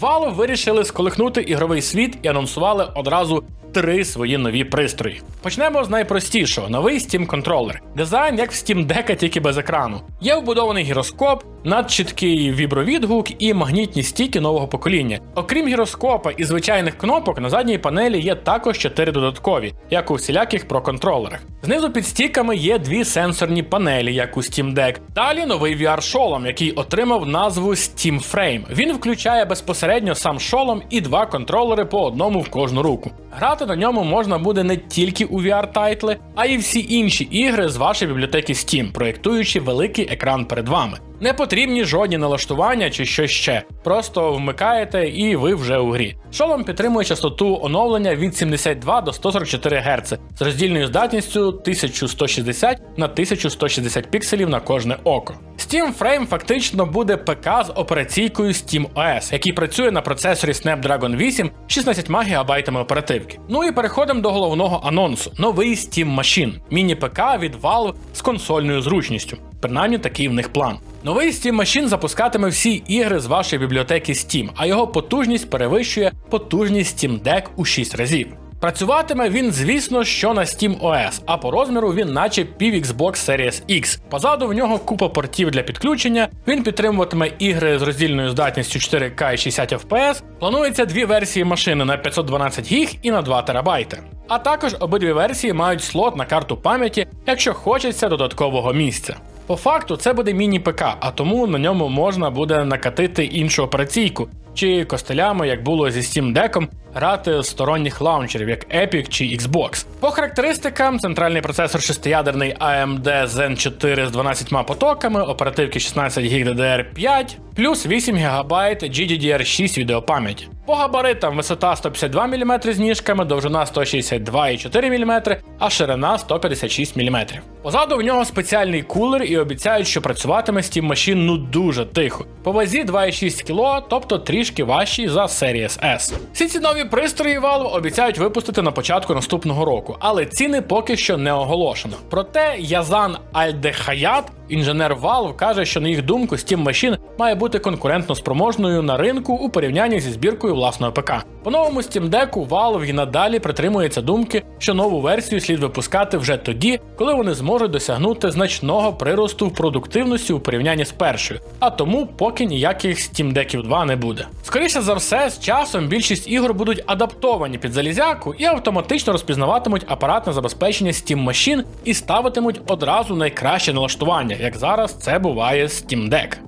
Valve вирішили сколихнути ігровий світ і анонсували одразу три свої нові пристрої. Почнемо з найпростішого: новий Steam контролер. Дизайн як в Steam Deck, тільки без екрану. Є вбудований гіроскоп, надчіткий вібровідгук і магнітні стіки нового покоління. Окрім гіроскопа і звичайних кнопок, на задній панелі є також чотири додаткові, як у всіляких про-контролерах. Знизу під стіками є дві сенсорні панелі, як у Steam Deck. Далі новий VR-шолом, який отримав назву Steam Frame. Він включає безпосередньо сам шолом і два контролери по одному в кожну руку. Грати на ньому можна буде не тільки у VR-тайтли, а й всі інші ігри з вашої бібліотеки Steam, проєктуючи великий екран перед вами. Не потрібні жодні налаштування чи що ще. Просто вмикаєте і ви вже у грі. Шолом підтримує частоту оновлення від 72 до 144 Гц з роздільною здатністю 1160 на 1160 пікселів на кожне око. Steam Frame фактично буде ПК з операційкою Steam OS, який працює на процесорі Snapdragon 8 з 16 ГБ оперативки. Ну і переходимо до головного анонсу: новий Steam Machine, міні-ПК від Valve з консольною зручністю. Принаймні такий в них план. Новий Steam Machine запускатиме всі ігри з вашої бібліотеки Steam, а його потужність перевищує потужність Steam Deck у 6 разів. Працюватиме він, звісно, що на Steam OS, а по розміру він наче пів Xbox Series X. Позаду в нього купа портів для підключення. Він підтримуватиме ігри з роздільною здатністю 4К і 60 FPS. Планується дві версії машини на 512 ГБ і на 2 ТБ. А також обидві версії мають слот на карту пам'яті, якщо хочеться додаткового місця. По факту це буде міні-ПК, а тому на ньому можна буде накатити іншу операційку, чи костелями, як було зі Steam Deck, грати сторонніх лаунчерів, як Epic чи Xbox. По характеристикам, центральний процесор шестиядерний AMD Zen 4 з 12 потоками, оперативки 16 ГБ DDR5, плюс 8 ГБ GDDR6 відеопам'яті. По габаритам висота 152 мм з ніжками, довжина 162,4 мм, а ширина 156 мм. Позаду в нього спеціальний кулер і обіцяють, що працюватиме Steam Machine ну дуже тихо. По вазі 2,6 кг, тобто трішки важчий за Series S. Всі ці нові пристрої Valve обіцяють випустити на початку наступного року, але ціни поки що не оголошено. Проте Язан Альдехаят, інженер Valve, каже, що на їх думку Steam Machine має бути конкурентно спроможною на ринку у порівнянні зі збіркою власного ПК. По новому Steam Deck Valve і надалі притримується думки, що нову версію слід випускати вже тоді, коли вони зможуть досягнути значного приросту в продуктивності у порівнянні з першою, а тому поки ніяких Steam Deckів 2 не буде. Скоріше за все, з часом більшість ігор будуть адаптовані під залізяку і автоматично розпізнаватимуть апаратне забезпечення Steam Machine і ставитимуть одразу найкраще налаштування, як зараз це буває з Steam Deck.